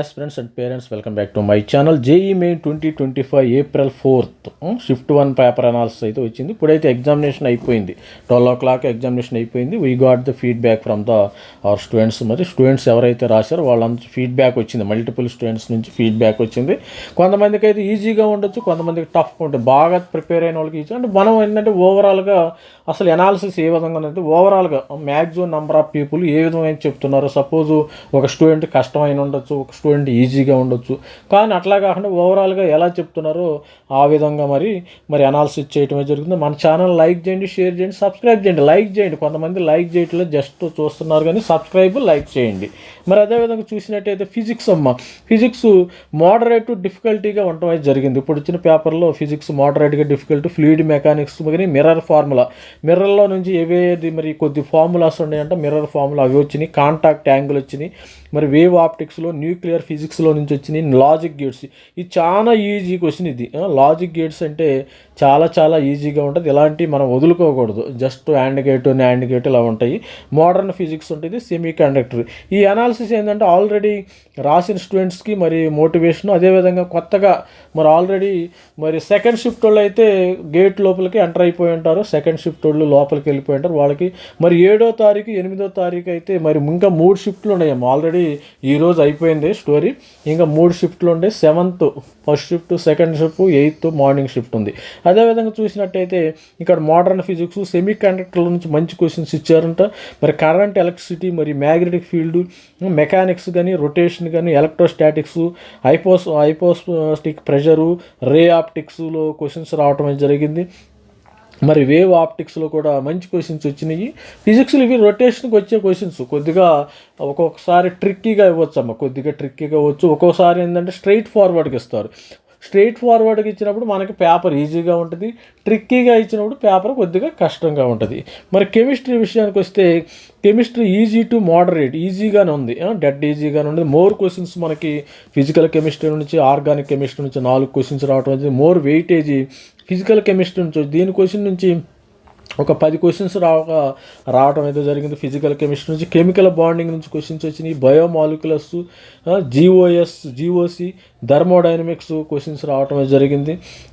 Yes friends and parents welcome back to my channel JEE Main twenty twenty five April fourth shift one paper analysis అయితే వచ్చింది. ఇప్పుడైతే examination అయిపోయింది. Twelve o'clock examination అయిపోయింది. We got the feedback from the our students మరి students ఎవరైతే రాశారో వాళ్ళంతా feedback వచ్చింది. మల్టిపుల్ స్టూడెంట్స్ నుంచి ఫీడ్బ్యాక్ వచ్చింది. కొంతమందికి అయితే ఈజీగా ఉండొచ్చు కొంతమందికి టఫ్ ఉంటుంది. బాగా ప్రిపేర్ అయిన వాళ్ళకి ఈజీ అంటే మనం ఏంటంటే ఓవరాల్గా అసలు ఎనాలిసిస్ ఏ విధంగా ఉందంటే ఓవరాల్గా మ్యాక్సిమం నెంబర్ ఆఫ్ పీపుల్ ఏ విధమైన చెప్తున్నారో సపోజ్ ఒక స్టూడెంట్ కష్టమైన ఉండొచ్చు ఒక స్టూడెంట్ ఈజీగా ఉండొచ్చు. కానీ అట్లా కాకుండా ఓవరాల్గా ఎలా చెప్తున్నారో ఆ విధంగా మరి మరి అనాలిసిస్ చేయటమే జరుగుతుంది. మన ఛానల్ లైక్ చేయండి షేర్ చేయండి సబ్స్క్రైబ్ చేయండి. లైక్ చేయండి. కొంతమంది లైక్ చేయట్లేదు జస్ట్ చూస్తున్నారు కానీ సబ్స్క్రైబ్ లైక్ చేయండి. మరి అదేవిధంగా చూసినట్టయితే ఫిజిక్స్ అమ్మ. ఫిజిక్స్ మోడరేట్ డిఫికల్టీగా ఉండటం అయితే జరిగింది. ఇప్పుడు వచ్చిన పేపర్లో ఫిజిక్స్ మోడరేట్గా డిఫికల్ట్ ఫ్లూయిడ్ మెకానిక్స్ కానీ మిర్రర్ ఫార్ములా. మిర్రర్లో నుంచి ఏవేది మరి కొద్ది ఫార్ములాస్ ఉన్నాయంటే మిర్రర్ ఫార్ములా అవి వచ్చినాయి. కాంటాక్ట్ యాంగిల్ వచ్చినాయి. మరి వేవ్ ఆప్టిక్స్లో న్యూక్లియర్ ఫిజిక్స్లో నుంచి వచ్చినాయి లాజిక్ గేట్స్ ఇది చాలా ఈజీ క్వశ్చన్ ఇది. లాజిక్ గేట్స్ అంటే చాలా చాలా ఈజీగా ఉంటుంది. ఇలాంటివి మనం వదులుకోకూడదు. Just hand gate hand gate ఇలా ఉంటాయి. మోడర్న్ ఫిజిక్స్ ఉంటుంది సెమీ కండక్టర్ ఈ అనాలిసిస్ ఏంటంటే ఆల్రెడీ రాసిన స్టూడెంట్స్కి మరి మోటివేషన్ అదేవిధంగా కొత్తగా మరి ఆల్రెడీ మరి సెకండ్ షిఫ్ట్ వాళ్ళు అయితే గేట్ లోపలికి ఎంటర్ అయిపోయి ఉంటారు. సెకండ్ షిఫ్ట్ వాళ్ళు లోపలికి వెళ్ళిపోయి ఉంటారు. వాళ్ళకి మరి ఏడో తారీఖు ఎనిమిదో తారీఖు అయితే మరి ఇంకా మూడు షిఫ్ట్లు ఉన్నాయమ్మా ఆల్రెడీ ఈరోజు అయిపోయింది. స్టోరీ ఇంకా మూడు షిఫ్ట్లు ఉండే. Seventh first shift second shift eighth morning shift ఉంది. అదేవిధంగా చూసినట్టయితే ఇక్కడ మోడర్న్ ఫిజిక్స్ సెమీ కండక్టర్ల నుంచి మంచి క్వశ్చన్స్ ఇచ్చారంట. మరి కరెంట్ ఎలక్ట్రిసిటీ మరి మ్యాగ్నెటిక్ ఫీల్డ్ మెకానిక్స్ కానీ రొటేషన్ కానీ ఎలక్ట్రోస్టాటిక్స్ హైపోస్ హైపోస్టిక్ ప్రెషరు రే ఆప్టిక్స్లో క్వశ్చన్స్ రావటం అనేది జరిగింది. మరి వేవ్ ఆప్టిక్స్లో కూడా మంచి క్వశ్చన్స్ వచ్చినాయి. ఫిజిక్స్లో ఇవి రొటేషన్కి వచ్చే క్వశ్చన్స్ కొద్దిగా ఒక్కొక్కసారి ట్రిక్కీగా ఇవ్వచ్చు అమ్మ కొద్దిగా ట్రిక్కీగా ఇవ్వచ్చు. ఒక్కోసారి ఏంటంటే స్ట్రైట్ ఫార్వర్డ్కి ఇస్తారు. స్ట్రైట్ ఫార్వర్డ్గా ఇచ్చినప్పుడు మనకి పేపర్ ఈజీగా ఉంటుంది ట్రిక్కీగా ఇచ్చినప్పుడు పేపర్ కొద్దిగా కష్టంగా ఉంటుంది. మరి కెమిస్ట్రీ విషయానికి వస్తే కెమిస్ట్రీ ఈజీ టు మోడరేట్ ఈజీగానే ఉంది. డెడ్ ఈజీగానే ఉంది. మోర్ క్వశ్చన్స్ మనకి ఫిజికల్ కెమిస్ట్రీ నుంచి ఆర్గానిక్ కెమిస్ట్రీ నుంచి నాలుగు క్వశ్చన్స్ రావడం అనేది మోర్ వెయిటేజీ ఫిజికల్ కెమిస్ట్రీ నుంచి దీని క్వశ్చన్ నుంచి ఒక పది క్వశ్చన్స్ రావ రావడం అయితే జరిగింది. ఫిజికల్ కెమిస్ట్రీ నుంచి కెమికల్ బాండింగ్ నుంచి క్వశ్చన్స్ వచ్చినాయి. Biomoleculars GOS GOC thermodynamics questions రావడం అయితే జరిగింది.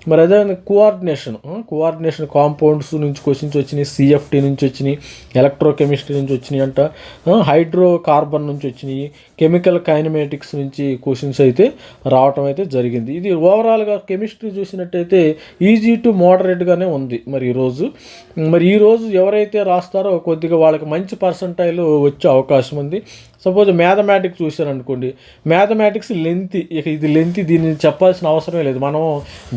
మరి అదేవిధంగా కోఆర్డినేషన్ కోఆర్డినేషన్ కాంపౌండ్స్ నుంచి క్వశ్చన్స్ వచ్చినాయి. సిఎఫ్టీ నుంచి వచ్చినాయి. ఎలక్ట్రోకెమిస్ట్రీ నుంచి వచ్చినాయి అంట. హైడ్రో కార్బన్ నుంచి వచ్చినాయి. కెమికల్ కైనమేటిక్స్ నుంచి క్వశ్చన్స్ అయితే రావటం అయితే జరిగింది. ఇది ఓవరాల్గా కెమిస్ట్రీ చూసినట్టయితే ఈజీ టు మోడరేట్గానే ఉంది. మరి ఈరోజు మరి ఈరోజు ఎవరైతే రాస్తారో కొద్దిగా వాళ్ళకి మంచి పర్సంటైల్ వచ్చే అవకాశం ఉంది. సపోజ్ మ్యాథమెటిక్స్ చూశారనుకోండి. మ్యాథమెటిక్స్ లెంత్ ఇక ఇది లెంత్ దీన్ని చెప్పాల్సిన అవసరమే లేదు. మనం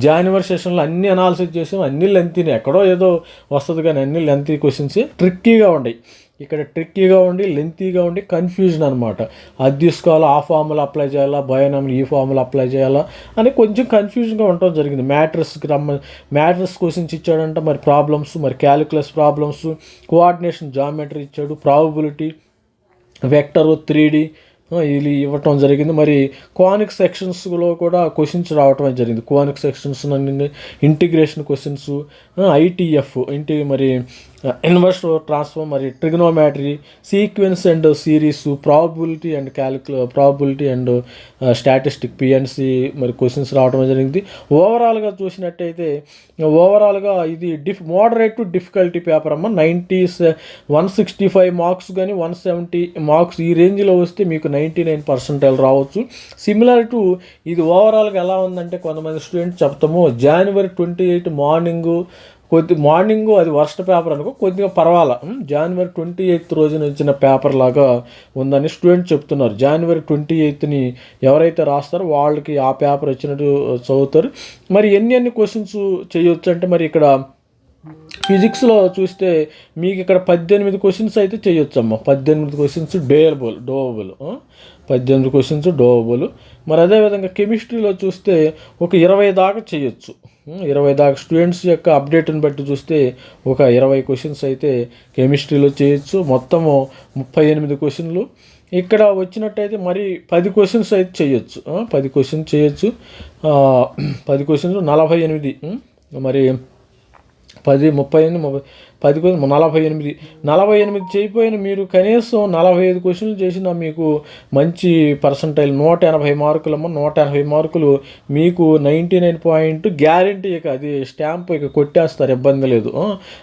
జాన్యువర్ సెషన్లో అన్ని అనాలిసిస్ చేసాం అన్ని లెంతీనే ఎక్కడో ఏదో వస్తుంది కానీ అన్ని లెంతీ క్వశ్చన్స్ ట్రిక్కీగా ఉన్నాయి ఇక్కడ ట్రిక్కీగా ఉండి లెంతీగా ఉండి కన్ఫ్యూజన్ అనమాట అది తీసుకోవాలా ఆ ఫార్ములా అప్లై చేయాలా బయోనమ్ని ఈ ఫార్ములా అప్లై చేయాలా అని కొంచెం కన్ఫ్యూజన్గా ఉండటం జరిగింది. మ్యాట్రస్కి రమ్మ మ్యాట్రస్ క్వశ్చన్స్ ఇచ్చాడంటే మరి ప్రాబ్లమ్స్ మరి క్యాలిక్యులస్ ప్రాబ్లమ్స్ కోఆర్డినేషన్ జామెట్రీ ఇచ్చాడు ప్రాబబిలిటీ వెక్టర్ త్రీ డి ఇది ఇవ్వటం జరిగింది. మరి కోనిక్ సెక్షన్స్లో కూడా క్వశ్చన్స్ రావటం జరిగింది. Conic sections integration questions ITF ఇంటి మరి ఇన్వర్స్ ట్రాన్స్ఫార్మ్ మరి trigonometry sequence and series probability and calculus probability and statistic PNC మరి క్వశ్చన్స్ రావడం జరిగింది. ఓవరాల్గా చూసినట్టయితే ఓవరాల్గా ఇది diff moderate to difficulty paper అమ్మ. Ninety one sixty five marks కానీ వన్ సెవెంటీ మార్క్స్ ఈ రేంజ్లో వస్తే మీకు నైంటీ నైన్ పర్సెంటైల్ రావచ్చు. సిమిలర్ టు ఇది ఓవరాల్గా ఎలా ఉందంటే కొంతమంది స్టూడెంట్స్ చెప్తాము. జనవరి ట్వంటీ ఎయిట్ మార్నింగ్ కొద్ది మార్నింగ్ అది వర్స్ట్ పేపర్ అనుకో కొద్దిగా పర్వాలా. జనవరి ట్వంటీ ఎయిత్ రోజున వచ్చిన పేపర్ లాగా ఉందని స్టూడెంట్ చెప్తున్నారు. జనవరి ట్వంటీ ఎయిత్ని ఎవరైతే రాస్తారో వాళ్ళకి ఆ పేపర్ వచ్చినట్టు చదువుతారు. మరి ఎన్ని ఎన్ని క్వశ్చన్స్ చేయొచ్చు అంటే మరి ఇక్కడ ఫిజిక్స్లో చూస్తే మీకు ఇక్కడ పద్దెనిమిది క్వశ్చన్స్ అయితే చేయొచ్చమ్మా. పద్దెనిమిది క్వశ్చన్స్ డేబుల్ డోవబుల్ పద్దెనిమిది క్వశ్చన్స్ డోవబుల్ మరి అదేవిధంగా కెమిస్ట్రీలో చూస్తే ఒక ఇరవై దాకా చేయొచ్చు. ఇరవై దాకా స్టూడెంట్స్ యొక్క అప్డేట్ని బట్టి చూస్తే ఒక ఇరవై క్వశ్చన్స్ అయితే కెమిస్ట్రీలో చేయొచ్చు. మొత్తము ముప్పై ఎనిమిది క్వశ్చన్లు ఇక్కడ వచ్చినట్టయితే మరి పది క్వశ్చన్స్ అయితే చేయొచ్చు. పది క్వశ్చన్స్ చేయొచ్చు. పది క్వశ్చన్స్ నలభై ఎనిమిది. మరి పది ముప్పై ఎనిమిది ముప్పై పది కొంచెం నలభై ఎనిమిది. నలభై ఎనిమిది చేయపోయిన మీరు కనీసం నలభై ఐదు క్వశ్చన్లు చేసిన మీకు మంచి పర్సంటైల్ నూట ఎనభై మార్కులమ్మ నూట ఎనభై మార్కులు మీకు నైంటీ నైన్ పాయింట్ గ్యారంటీ ఇక అది స్టాంప్ ఇక కొట్టేస్తారు ఇబ్బంది లేదు.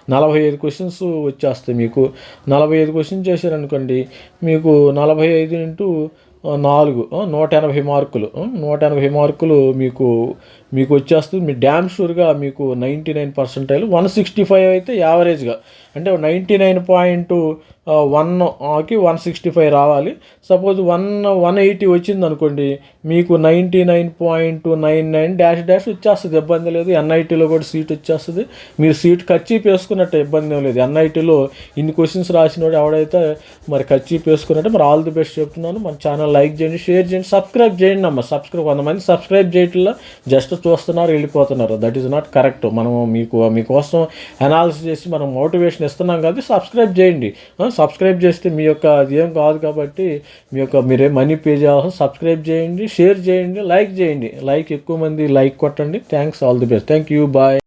నలభై ఐదు క్వశ్చన్స్ వచ్చేస్తాయి మీకు. నలభై ఐదు క్వశ్చన్ చేశారనుకోండి మీకు నలభై ఐదు ఇంటూ నాలుగు నూట ఎనభై మార్కులు నూట ఎనభై మార్కులు మీకు మీకు వచ్చేస్తుంది మీ డ్యామ్ షూర్గా మీకు ninety nine percentile one sixty five అయితే యావరేజ్గా. అంటే నైంటీ నైన్ పాయింట్ వన్కి వన్ సిక్స్టీ ఫైవ్ రావాలి. సపోజ్ వన్ వన్ ఎయిటీ వచ్చింది అనుకోండి మీకు ninety nine point nine nine dash dash వచ్చేస్తుంది. ఇబ్బంది లేదు. ఎన్ఐటీలో కూడా సీట్ వచ్చేస్తుంది. మీరు సీట్ ఖర్చీప్ వేసుకున్నట్టు ఇబ్బంది ఏం లేదు. ఎన్ఐటీలో ఇన్ని క్వశ్చన్స్ రాసినోడు ఎవడైతే మరి ఖర్చీప్ వేసుకున్నట్టు మరి ఆల్ ది బెస్ట్ చెప్తున్నాను. మన ఛానల్ లైక్ చేయండి షేర్ చేయండి సబ్స్క్రైబ్ చేయండి అమ్మ. సబ్స్క్రైబ్ కొంతమంది సబ్స్క్రైబ్ చేయట్లా. జస్ట్ చూస్తున్నారు వెళ్ళిపోతున్నారు. దట్ ఈస్ నాట్ కరెక్ట్ మనం మీకు మీకోసం అనాలిసిస్ చేసి మనం మోటివేషన్ ఇస్తున్నాం కాబట్టి సబ్స్క్రైబ్ చేయండి. సబ్స్క్రైబ్ చేస్తే మీ యొక్క అది ఏం కాదు కాబట్టి మీ యొక్క మీరే మనీ పే చేయాల్సి సబ్స్క్రైబ్ చేయండి షేర్ చేయండి లైక్ చేయండి. లైక్ ఎక్కువ మంది లైక్ కొట్టండి. Thanks all the best thank you bye